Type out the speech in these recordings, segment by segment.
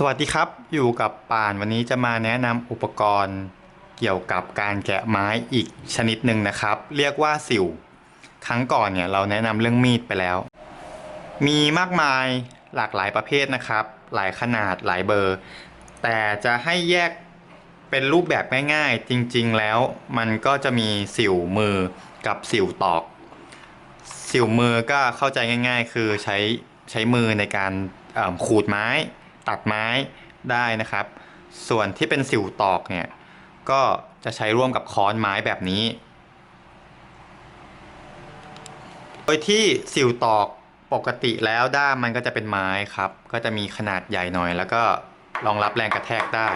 สวัสดีครับอยู่กับป่านวันนี้จะมาแนะนำอุปกรณ์เกี่ยวกับการแกะไม้อีกชนิดหนึ่งนะครับ เรียกว่าสิว ครั้งก่อนเนี่ยเราแนะนำเรื่องมีดไปแล้ว มีมากมายหลากหลายประเภทนะครับ หลายขนาดหลายเบอร์ แต่จะให้แยกเป็นรูปแบบง่ายๆจริงๆแล้ว มันก็จะมีสิวมือกับสิวตอก สิวมือก็เข้าใจง่าย ๆ คือใช้ใช้มือในการขูดไม้ ตัดไม้ได้นะครับ ส่วนที่เป็นสิวตอกเนี่ยก็จะใช้ร่วมกับค้อนไม้แบบนี้ โดยที่สิวตอกปกติแล้วด้ามมันก็จะเป็นไม้ครับ ก็จะมีขนาดใหญ่หน่อย แล้วก็รองรับแรงกระแทกได้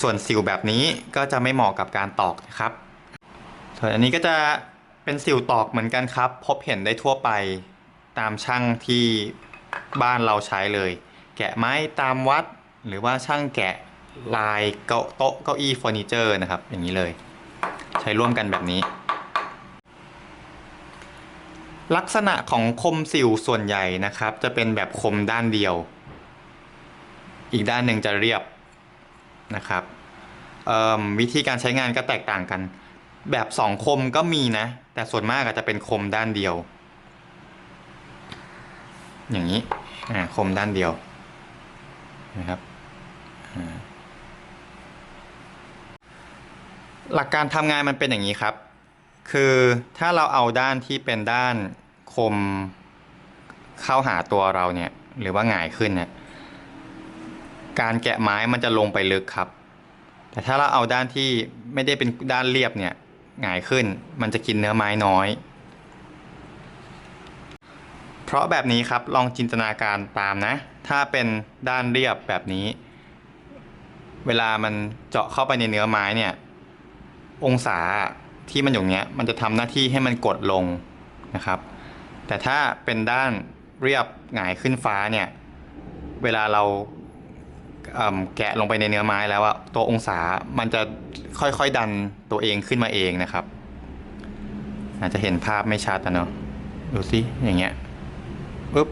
ส่วนสิวแบบนี้ก็จะไม่เหมาะกับการตอกนะครับ ส่วนอันนี้ก็จะเป็นสิวตอกเหมือนกันครับ พบเห็นได้ทั่วไปตามช่างที่ บ้านเราใช้เลย แกะไม้ตามวัด หรือว่าช่างแกะลายเก้าโต๊ะเก้าอี้เฟอร์นิเจอร์นะครับ อย่างนี้เลย ใช้ร่วมกันแบบนี้ ลักษณะของคมสิวส่วนใหญ่นะครับ จะเป็นแบบคมด้านเดียว อีกด้านหนึ่งจะเรียบนะครับวิธีการใช้งานก็แตกต่างกัน แบบสองคมก็มีนะ แต่ส่วนมากอาจจะเป็นคมด้านเดียว อย่างนี้คมด้านเดียวนะครับหลักการทำงานมันเป็นอย่างนี้ครับ คือถ้าเราเอาด้านที่เป็นด้านคมเข้าหาตัวเราเนี่ยหรือว่าหงายขึ้นเนี่ยการแกะไม้มันจะลงไปลึกครับ แต่ถ้าเราเอาด้านที่ไม่ได้เป็นด้านเรียบเนี่ยหงายขึ้น มันจะกินเนื้อไม้น้อย เพราะแบบนี้ครับลองจินตนาการตามนะ ถ้าเป็นด้านเรียบแบบนี้ เวลามันเจาะเข้าไปในเนื้อไม้เนี่ย องศาที่มันอยู่เนี้ยมันจะทำหน้าที่ให้มันกดลงนะครับ แต่ถ้าเป็นด้านเรียบหงายขึ้นฟ้าเนี่ย เวลาเราเแกะลงไปในเนื้อไม้แล้วอะตัวองศามันจะค่อยๆดันตัวเองขึ้นมาเองนะครับ อาจจะเห็นภาพไม่ชัดนะเนาะดูสิอย่างเงี้ย ปึ๊บ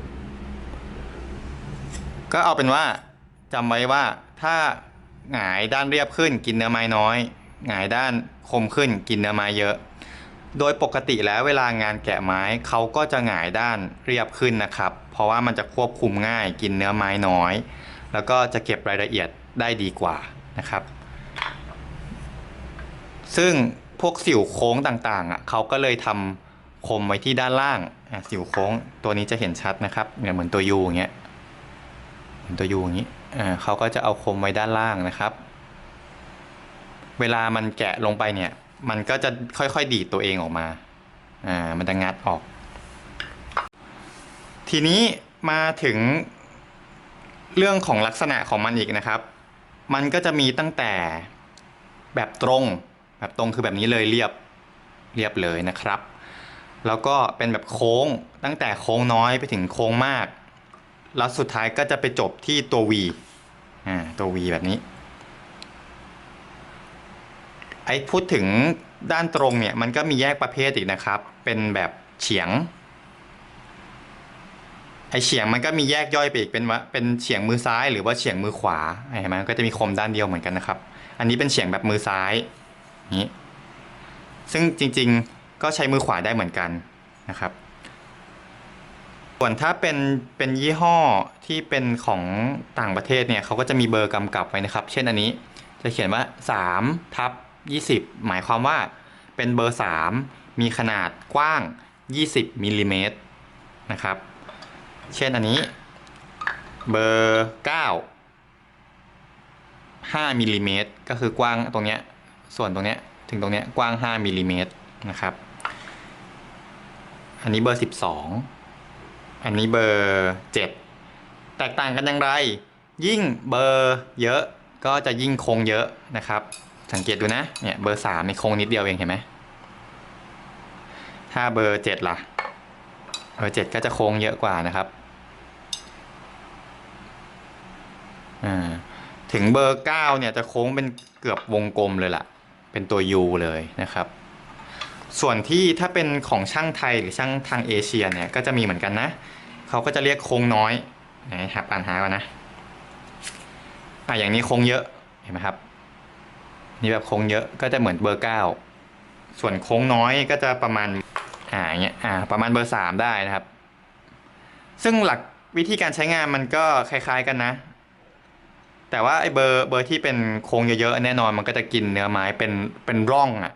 ก็เอาเป็นว่าจำไว้ว่าถ้าหงายด้านเรียบขึ้นกินเนื้อไม้น้อยหงายด้านคมขึ้นกินเนื้อไม้เยอะ โดยปกติแล้วเวลางานแกะไม้เขาก็จะหงายด้านเรียบขึ้นนะครับ เพราะว่ามันจะควบคุมง่ายกินเนื้อไม้น้อย แล้วก็จะเก็บรายละเอียดได้ดีกว่านะครับ ซึ่งพวกสิวโค้งต่างๆอะเขาก็เลยทำ คมไว้ที่ด้านล่างสิวโค้งตัวนี้จะเห็นชัดนะครับเนี่ยเหมือนตัวยูอย่างเงี้ยเหมือนตัวยูอย่างนี้เขาก็จะเอาคมไว้ด้านล่างนะครับ เวลามันแกะลงไปเนี่ย มันก็จะค่อยๆดีดตัวเองออกมาอ่ามันจะงัดออก ทีนี้มาถึงเรื่องของลักษณะของมันอีกนะครับ มันก็จะมีตั้งแต่แบบตรง แบบตรงคือแบบนี้เลยเรียบเรียบเลยนะครับ แล้วก็เป็นแบบโค้งตั้งแต่โค้งน้อยไปถึงโค้งมาก แล้วสุดท้ายก็จะไปจบที่ตัว V อ่าตัว V แบบนี้ไอ้พูดถึงด้านตรงเนี่ยมันก็มีแยกประเภทอีกนะครับ เป็นแบบเฉียงไอเฉียงมันก็มีแยกย่อยไปอีกเป็นว่าเป็นเฉียงมือซ้ายหรือว่าเฉียงมือขวาเห็นไหมมันก็จะมีคมด้านเดียวเหมือนกันนะครับ อันนี้เป็นเฉียงแบบมือซ้ายนี้ซึ่งจริง ก็ใช้มือขวาได้เหมือนกันนะครับ ส่วนถ้าเป็นเป็นยี่ห้อที่เป็นของต่างประเทศเนี่ยเขาก็จะมีเบอร์กำกับไว้นะครับ เช่นอันนี้จะเขียนว่า3ทับ20 หมายความว่าเป็นเบอร์ 3 มีขนาดกว้าง 20มิลลิเมตรนะครับ เช่นอันนี้เบอร์9 5มิลลิเมตรก็คือกว้างตรงเนี้ยส่วนตรงเนี้ยถึงตรงเนี้ยกว้าง 5มิลลิเมตรนะครับ อันนี้เบอร์12อันนี้เบอร์7แตกต่างกันอย่างไร ยิ่งเบอร์เยอะก็จะยิ่งโค้งเยอะนะครับ สังเกตดูนะเนี่ยเบอร์3ในโค้งนิดเดียวเองเห็นไหมถ้าเบอร์7ล่ะเบอร์เจ็ดก็จะโค้งเยอะกว่านะครับอ่าถึงเบอร์เก้าเนี่ยจะโค้งเป็นเกือบวงกลมเลยล่ะ เป็นตัว U เลยนะครับ ส่วนที่ถ้าเป็นของช่างไทยหรือช่างทางเอเชียเนี่ยก็จะมีเหมือนกันนะเขาก็จะเรียกโค้งน้อยไหนหาอ่านหาก่อนนะอะอย่างนี้โค้งเยอะเห็นไหมครับ นี่แบบโค้งเยอะก็จะเหมือนเบอร์เก้าส่วนโค้งน้อยก็จะประมาณอ่าอย่างเงี้ยอ่าประมาณเบอร์สามได้นะครับ ซึ่งหลักวิธีการใช้งานมันก็คล้าย ๆกันนะ แต่ว่าไอ้เบอร์เบอร์ที่เป็นโค้งเยอะๆแน่นอนมันก็จะกินเนื้อไม้เป็นเป็นร่องอะ่ะ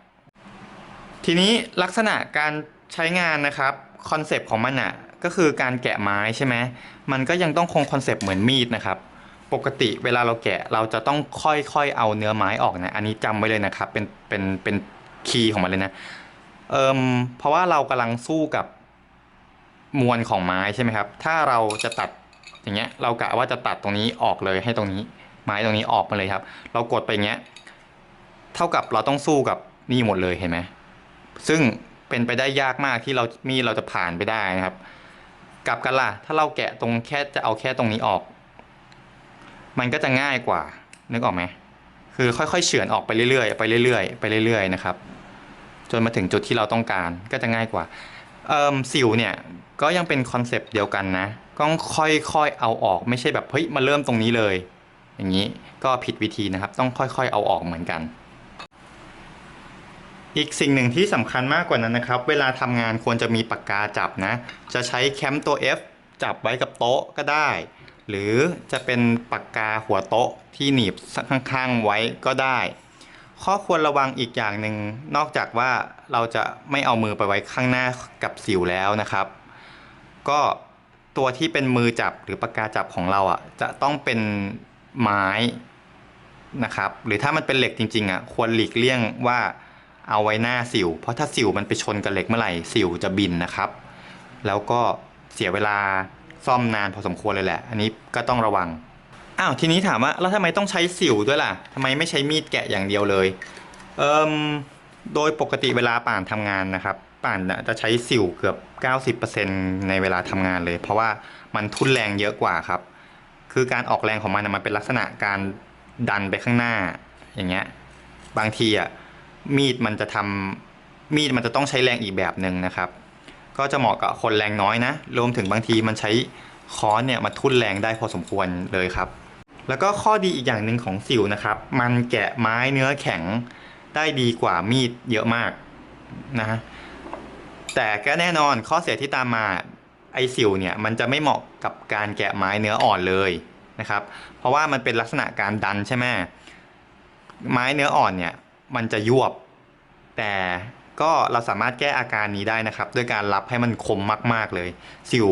ทีนี้ลักษณะการใช้งานนะครับคอนเซปต์ของมันอะก็คือการแกะไม้ใช่ไหมมันก็ยังต้องคงคอนเซปต์เหมือนมีดนะครับ ปกติเวลาเราแกะเราจะต้องค่อยๆเอาเนื้อไม้ออกนะอันนี้จำไว้เลยนะครับ เป็นเป็นเป็นคีย์ของมันเลยนะเอิมเพราะว่าเรากำลังสู้กับมวลของไม้ใช่ไหมครับ ถ้าเราจะตัดอย่างเงี้ยเรากะว่าจะตัดตรงนี้ออกเลยให้ตรงนี้ ไม้ตรงนี้ออกมาเลยครับ เรากดไปอย่างเงี้ย เท่ากับเราต้องสู้กับนี่หมดเลยเห็นไหม ซึ่งเป็นไปได้ยากมากที่เรามีดเราจะผ่านไปได้นะครับ กลับกันล่ะ ถ้าเราแกะตรงแค่จะเอาแค่ตรงนี้ออก มันก็จะง่ายกว่า นึกออกไหมคือค่อยๆเฉือนออกไปเรื่อยๆไปเรื่อยๆไปเรื่อยๆนะครับ จนมาถึงจุดที่เราต้องการก็จะง่ายกว่าเอ่อสิวเนี่ยก็ยังเป็นคอนเซปต์เดียวกันนะต้องค่อยๆเอาออกไม่ใช่แบบเฮ้ยมาเริ่มตรงนี้เลย อย่างนี้ก็ผิดวิธีนะครับ ต้องค่อยๆเอาออกเหมือนกัน อีกสิ่งหนึ่งที่สำคัญมากกว่านั้นนะครับ เวลาทำงานควรจะมีปากกาจับนะ จะใช้แคมตัว F จับไว้กับโต๊ะก็ได้ หรือจะเป็นปากกาหัวโต๊ะที่หนีบข้างๆไว้ก็ได้ ข้อควรระวังอีกอย่างหนึ่งนอกจากว่าเราจะไม่เอามือไปไว้ข้างหน้ากับสิวแล้วนะครับ ก็ตัวที่เป็นมือจับหรือปากกาจับของเราอะจะต้องเป็นไม้นะครับ หรือถ้ามันเป็นเหล็กจริงๆอะควรหลีกเลี่ยงว่า เอาไว้หน้าสิว เพราะถ้าสิวมันไปชนกับเหล็กเมื่อไหร่สิวจะบินนะครับ แล้วก็เสียเวลาซ่อมนานพอสมควรเลยแหละ อันนี้ก็ต้องระวังอ้าวทีนี้ถามว่าแล้วทำไมต้องใช้สิวด้วยล่ะทำไมไม่ใช้มีดแกะอย่างเดียวเลยเอ่มโดยปกติเวลาป่านทำงานนะครับ ป่านจะใช้สิวเกือบ 90%ในเวลาทำงานเลย เพราะว่ามันทุนแรงเยอะกว่าครับ คือการออกแรงของมันมันเป็นลักษณะการดันไปข้างหน้าอย่างเงี้ยบางทีอะ มีดมันจะทำมีดมันจะต้องใช้แรงอีกแบบหนึ่งนะครับ ก็จะเหมาะกับคนแรงน้อยนะ รวมถึงบางทีมันใช้ค้อนเนี่ยมาทุ่นแรงได้พอสมควรเลยครับ แล้วก็ข้อดีอีกอย่างหนึ่งของสิวนะครับ มันแกะไม้เนื้อแข็งได้ดีกว่ามีดเยอะมากนะฮะแต่ก็แน่นอนข้อเสียที่ตามมาไอสิวเนี่ยมันจะไม่เหมาะกับการแกะไม้เนื้ออ่อนเลยนะครับ เพราะว่ามันเป็นลักษณะการดันใช่ไหมไม้เนื้ออ่อนเนี่ย มันจะยวบ แต่ก็เราสามารถแก้อาการนี้ได้นะครับ ด้วยการรับให้มันคมมาก ๆเลย สิว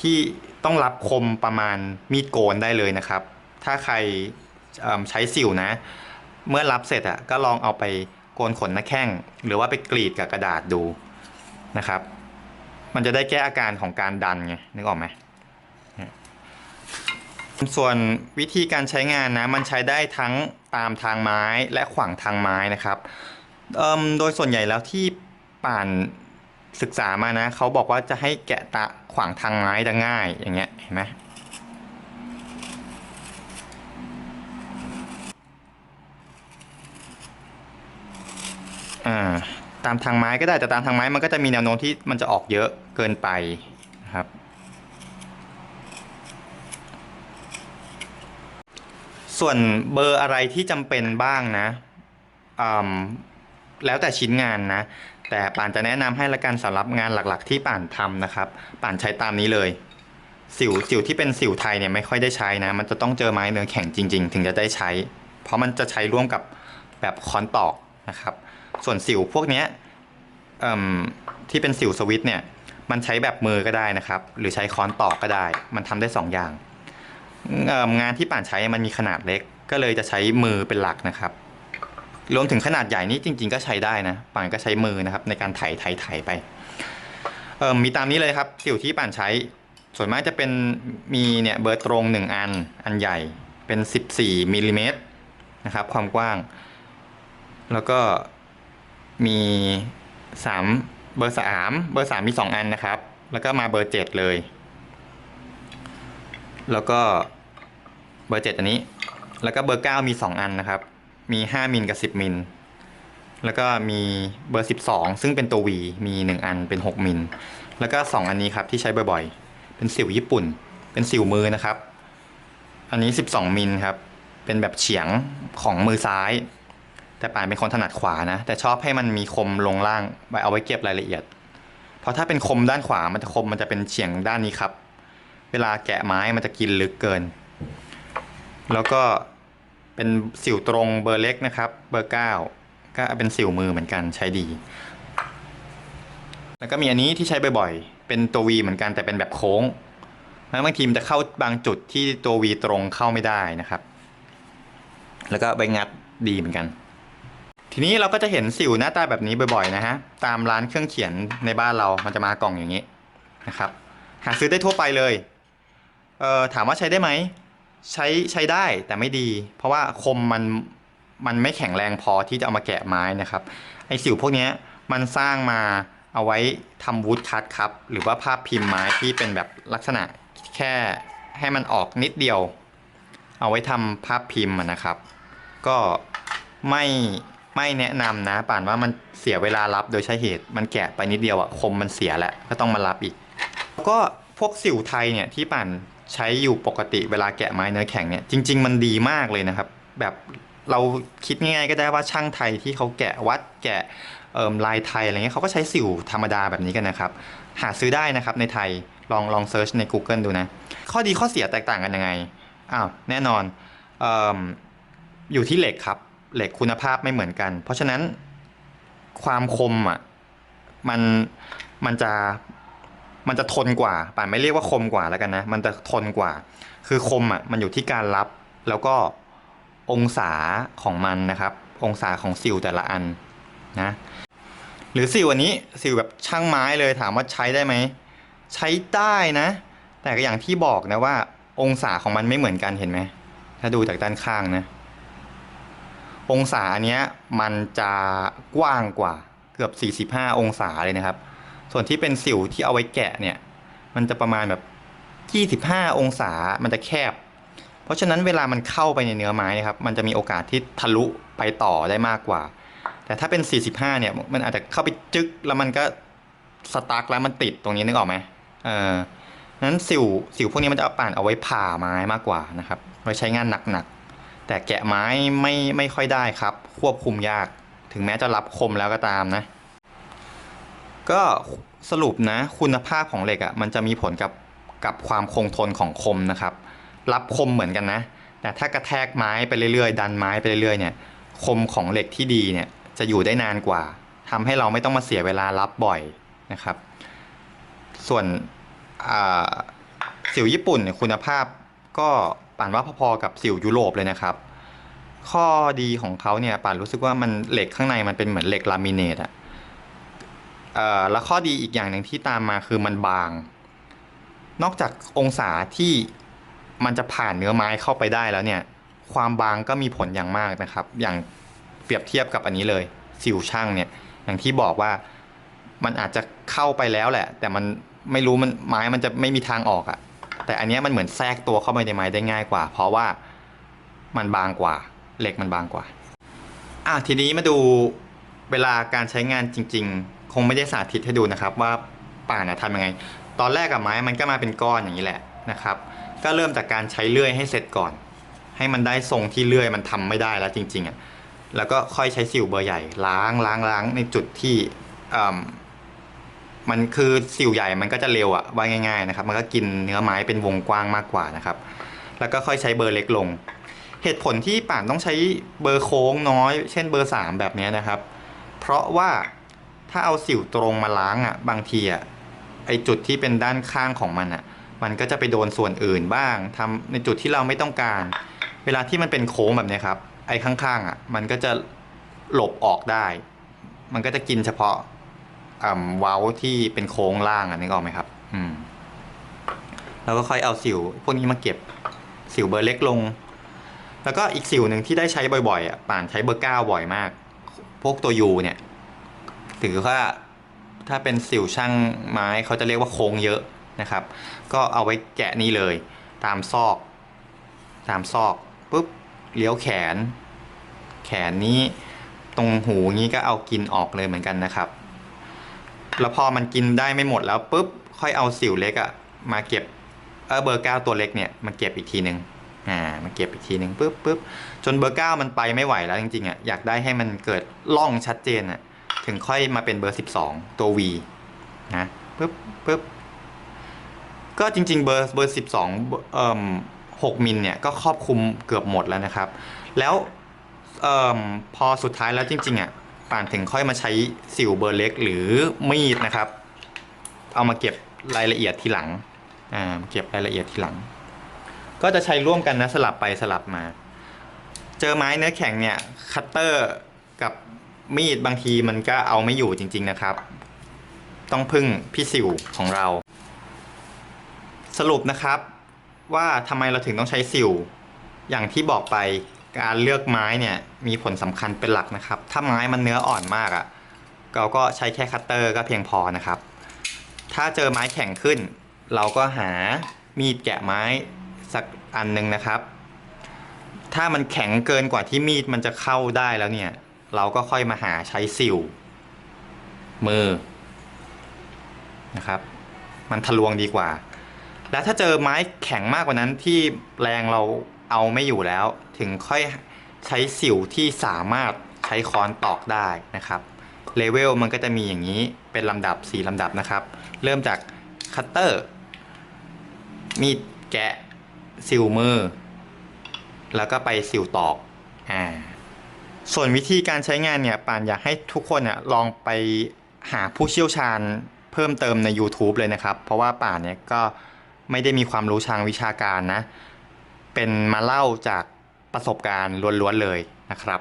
ที่ต้องรับคมประมาณมีดโกนได้เลยนะครับ ถ้าใครใช้สิวนะ เมื่อรับเสร็จอะก็ลองเอาไปโกนขนหน้าแข้ง หรือว่าไปกรีดกับกระดาษดูนะครับ มันจะได้แก้อาการของการดันไงนึกออกไหม ส่วนวิธีการใช้งานนะมันใช้ได้ทั้งตามทางไม้และขวางทางไม้นะครับโดยส่วนใหญ่แล้วที่ป่านศึกษามานะเขาบอกว่าจะให้แกะตะขวางทางไม้จะง่ายอย่างเงี้ยเห็นไหมอ่าตามทางไม้ก็ได้แต่ตามทางไม้มันก็จะมีแนวโน้มที่มันจะออกเยอะเกินไปนะครับ ส่วนเบอร์อะไรที่จำเป็นบ้างนะแล้วแต่ชิ้นงานนะ แต่ป่านจะแนะนำให้ละกันสำหรับงานหลักๆ ที่ป่านทำนะครับ ป่านใช้ตามนี้เลย สิวสิวที่เป็นสิวไทยเนี่ยไม่ค่อยได้ใช้นะ มันจะต้องเจอไม้เนื้อแข็งจริง ๆ ถึงจะได้ใช้ เพราะมันจะใช้ร่วมกับแบบค้อนตอกนะครับ ส่วนสิวพวกเนี้ยที่เป็นสิวสวิตเนี่ยมันใช้แบบมือก็ได้นะครับ หรือใช้ค้อนตอกก็ได้ มันทำได้สองอย่าง งานที่ป่านใช้มันมีขนาดเล็ก ก็เลยจะใช้มือเป็นหลักนะครับ รวมถึงขนาดใหญ่นี่จริง ๆ ก็ใช้ได้นะ ป่านก็ใช้มือนะครับ ในการไถไถไถไปเอ่อมีตามนี้เลยครับสิวที่ป่านใช้ ส่วนมากจะเป็นมีเนี่ยเบอร์ตรง1อันอันใหญ่เป็น 14มิลลิเมตรนะครับ ความกว้าง แล้วก็มี3เบอร์3เบอร์3มี2อันนะครับ แล้วก็มาเบอร์7เลย แล้วก็ เบอร์7อันนี้ แล้วก็เบอร์9มี2อันนะครับ มี5มิลกับ10มิล แล้วก็มีเบอร์12ซึ่งเป็นตัว V มี1อันเป็น6มิล แล้วก็2อันนี้ครับที่ใช้บ่อยๆ เป็นสิวญี่ปุ่น เป็นสิวมือนะครับ อันนี้12มิลครับ เป็นแบบเฉียงของมือซ้าย แต่ป่านเป็นคนถนัดขวานะ แต่ชอบให้มันมีคมลงล่างไว้เอาไว้เก็บรายละเอียด เพราะถ้าเป็นคมด้านขวามันจะคมมันจะเป็นเฉียงด้านนี้ครับ เวลาแกะไม้มันจะกินลึกเกิน แล้วก็เป็นสิวตรงเบอร์เล็กนะครับ เบอร์เก้าก็เป็นสิวมือเหมือนกันใช้ดี แล้วก็มีอันนี้ที่ใช้บ่อยๆ เป็นตัว V เหมือนกันแต่เป็นแบบโค้งแล้วบางทีมันจะเข้าบางจุดที่ตัว V ตรงเข้าไม่ได้นะครับ แล้วก็ใบงัดดีเหมือนกัน ทีนี้เราก็จะเห็นสิวหน้าตาแบบนี้บ่อยๆนะฮะ ตามร้านเครื่องเขียนในบ้านเรา มันจะมากล่องอย่างนี้นะครับ หาซื้อได้ทั่วไปเลย เอ่อถามว่าใช้ได้ไหม ใช้ใช้ได้แต่ไม่ดี เพราะว่าคมมันมันไม่แข็งแรงพอที่จะเอามาแกะไม้นะครับไอสิวพวกนี้มันสร้างมาเอาไว้ทำวูดคัตครับหรือว่าภาพพิมพ์ไม้ที่เป็นแบบลักษณะแค่ให้มันออกนิดเดียว เอาไว้ทำภาพพิมพ์นะครับ ก็ไม่ไม่แนะนำนะป่านว่ามันเสียเวลารับโดยใช้เหตุมันแกะไปนิดเดียวอะคมมันเสียแหละก็ต้องมารับอีกแล้วก็พวกสิวไทยเนี่ยที่ป่าน ใช้อยู่ปกติเวลาแกะไม้เนื้อแข็งเนี่ยจริง ๆ มันดีมากเลยนะครับ แบบเราคิดง่ายๆก็ได้ว่าช่างไทยที่เขาแกะวัดแกะเอ่มลายไทยอะไรเงี้ยเขาก็ใช้สิวธรรมดาแบบนี้กันนะครับ หาซื้อได้นะครับในไทยลองลองเซิร์ชใน Google ดูนะ ข้อดีข้อเสียแตกต่างกันยังไงอ้าวแน่นอนเออยู่ที่เหล็กครับ เหล็กคุณภาพไม่เหมือนกัน เพราะฉะนั้นความคมอะมันมันจะ มันจะทนกว่าป่านไม่เรียกว่าคมกว่าแล้วกันนะ มันจะทนกว่า คือคมอะมันอยู่ที่การรับแล้วก็องศาของมันนะครับ องศาของซิลแต่ละอันนะ หรือซิลอันนี้ซิลแบบช่างไม้เลยถามว่าใช้ได้ไหม ใช้ได้นะ แต่ก็อย่างที่บอกนะว่า องศาของมันไม่เหมือนกันเห็นไหม ถ้าดูจากด้านข้างนะ องศาอันเนี้ยมันจะกว้างกว่าเกือบ 45 องศาเลยนะครับ ส่วนที่เป็นสิวที่เอาไว้แกะเนี่ย มันจะประมาณแบบ 25 องศา มันจะแคบ เพราะฉะนั้นเวลามันเข้าไปในเนื้อไม้นะครับ มันจะมีโอกาสที่ทะลุไปต่อได้มากกว่า แต่ถ้าเป็น 45 เนี่ย มันอาจจะเข้าไปจึ๊กแล้วมันก็สตาร์กแล้วมันติดตรงนี้นึกออกไหมเออนั้นสิวสิวพวกนี้มันจะเอาป่านเอาไว้ผ่าไม้มากกว่านะครับ ไว้ใช้งานหนักๆ แต่แกะไม้ไม่ไม่ค่อยได้ครับ ควบคุมยาก ถึงแม้จะรับคมแล้วก็ตามนะ ก็สรุปนะคุณภาพของเหล็กอะ่ะมันจะมีผลกับกับความคงทนของคมนะครับ รับคมเหมือนกันนะ แต่ถ้ากระแทกไม้ไปเรื่อยๆ ดันไม้ไปเรื่อยๆเนี่ยคมของเหล็กที่ดีเนี่ยจะอยู่ได้นานกว่าทำให้เราไม่ต้องมาเสียเวลารับบ่อยนะครับ ส่วนสิวญี่ปุ่นเนี่ยคุณภาพก็ป่านว่าพอๆกับสิวยุโรปเลยนะครับ ข้อดีของเขาเนี่ยป่านรู้สึกว่ามันเหล็กข้างในมันเป็นเหมือนเหล็กลามิเนตอะ เอ่อแล้วข้อดีอีกอย่างหนึ่งที่ตามมาคือมันบาง นอกจากองศาที่มันจะผ่านเนื้อไม้เข้าไปได้แล้วเนี่ย ความบางก็มีผลอย่างมากนะครับ อย่างเปรียบเทียบกับอันนี้เลยสิวช่างเนี่ย อย่างที่บอกว่ามันอาจจะเข้าไปแล้วแหละ แต่มันไม่รู้มันไม้มันจะไม่มีทางออกอะแต่อันนี้มันเหมือนแทรกตัวเข้าไปในไม้ได้ง่ายกว่า เพราะว่ามันบางกว่าเหล็กมันบางกว่า อะทีนี้มาดูเวลาการใช้งานจริง ๆ คงไม่ได้สาธิตให้ดูนะครับ ว่าป่านนะทำยังไง ตอนแรกกับไม้มันก็มาเป็นก้อนอย่างนี้แหละนะครับ ก็เริ่มจากการใช้เลื่อยให้เสร็จก่อน ให้มันได้ทรงที่เลื่อยมันทำไม่ได้แล้วจริงๆอะแล้วก็ค่อยใช้สิวเบอร์ใหญ่ล้างล้างล้างในจุดที่อ่ามันคือสิวใหญ่มันก็จะเร็วอะว่าง่ายๆนะครับ มันก็กินเนื้อไม้เป็นวงกว้างมากกว่านะครับ แล้วก็ค่อยใช้เบอร์เล็กลง เหตุผลที่ป่านต้องใช้เบอร์โค้งน้อย เช่นเบอร์สามแบบนี้นะครับ เพราะว่า ถ้าเอาสิวตรงมาล้างอะบางทีอะไอจุดที่เป็นด้านข้างของมันอะ มันก็จะไปโดนส่วนอื่นบ้างทำในจุดที่เราไม่ต้องการ เวลาที่มันเป็นโค้งแบบนี้ครับไอข้างๆอะมันก็จะหลบออกได้ มันก็จะกินเฉพาะอ่าเว้าที่เป็นโค้งล่างอะนึกออกไหมครับ อืมแล้วก็ค่อยเอาสิว พวกนี้มาเก็บสิวเบอร์เล็กลง แล้วก็อีกสิวหนึ่งที่ได้ใช้บ่อยๆอะป่านใช้เบอร์เก้าบ่อยมาก พวกตัวยูเนี่ย ถือว่าถ้าเป็นสิวช่างไม้เขาจะเรียกว่าโค้งเยอะนะครับ ก็เอาไว้แกะนี่เลย ตามซอก ตามซอกปุ๊บเลี้ยวแขน แขนนี้ตรงหูนี้ก็เอากินออกเลยเหมือนกันนะครับ แล้วพอมันกินได้ไม่หมดแล้วปุ๊บค่อยเอาสิวเล็กอะมาเก็บเออเบอร์เก้าตัวเล็กเนี่ยมาเก็บอีกทีหนึ่งอ่ามาเก็บอีกทีหนึ่งปุ๊บปุ๊บจนเบอร์เก้ามันไปไม่ไหวแล้วจริงๆอะอยากได้ให้มันเกิดล่องชัดเจนอะ ถึงค่อยมาเป็นเบอร์สิบสองตัว V นะปุ๊บปุ๊บก็จริง ๆ เบอร์เบอร์สิบสองเอ่อหกมิลเนี่ยก็ครอบคลุมเกือบหมดแล้วนะครับ แล้วเอ่อพอสุดท้ายแล้วจริงๆอะป่านถึงค่อยมาใช้สิวเบอร์เล็กหรือมีดนะครับ เอามาเก็บรายละเอียดทีหลังอ่าเก็บรายละเอียดทีหลัง ก็จะใช้ร่วมกันนะสลับไปสลับมา เจอไม้เนื้อแข็งเนี่ยคัตเตอร์ มีดบางทีมันก็เอาไม่อยู่จริง ๆนะครับ ต้องพึ่งพี่สิวของเรา สรุปนะครับว่าทำไมเราถึงต้องใช้สิว อย่างที่บอกไปการเลือกไม้เนี่ยมีผลสำคัญเป็นหลักนะครับ ถ้าไม้มันเนื้ออ่อนมากอะ่ะเราก็ใช้แค่คัตเตอร์ก็เพียงพอนะครับ ถ้าเจอไม้แข็งขึ้น เราก็หามีดแกะไม้สักอันหนึ่งนะครับ ถ้ามันแข็งเกินกว่าที่มีดมันจะเข้าได้แล้วเนี่ย เราก็ค่อยมาหาใช้สิวมือนะครับ มันทะลวงดีกว่า แล้วถ้าเจอไม้แข็งมากกว่านั้นที่แรงเราเอาไม่อยู่แล้ว ถึงค่อยใช้สิวที่สามารถใช้ค้อนตอกได้นะครับเลเวลมันก็จะมีอย่างนี้เป็นลำดับ 4ลำดับนะครับ เริ่มจากคัตเตอร์มีดแกะสิวมือ แล้วก็ไปสิวตอกอ่า ส่วนวิธีการใช้งานเนี่ยป่านอยากให้ทุกคนเนี่ยลองไปหาผู้เชี่ยวชาญเพิ่มเติมใน YouTube เลยนะครับ เพราะว่าป่านเนี่ยก็ไม่ได้มีความรู้ทางวิชาการนะ เป็นมาเล่าจากประสบการณ์ล้วนๆเลยนะครับ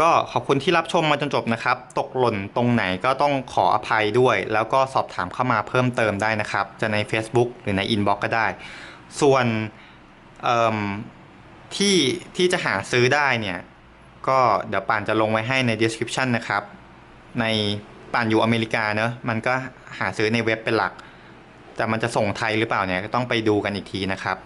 ก็ขอบคุณที่รับชมมาจนจบนะครับ ตกหล่นตรงไหนก็ต้องขออภัยด้วย แล้วก็สอบถามเข้ามาเพิ่มเติมได้นะครับ จะใน Facebook หรือใน Inbox ก็ได้ ส่วนเอิ่ม ที่ที่จะหาซื้อได้เนี่ยก็เดี๋ยวป่านจะลงไว้ให้ใน description นะครับ ในป่านอยู่อเมริกาเนอะมันก็หาซื้อในเว็บเป็นหลัก แต่มันจะส่งไทยหรือเปล่าเนี่ยก็ต้องไปดูกันอีกทีนะครับ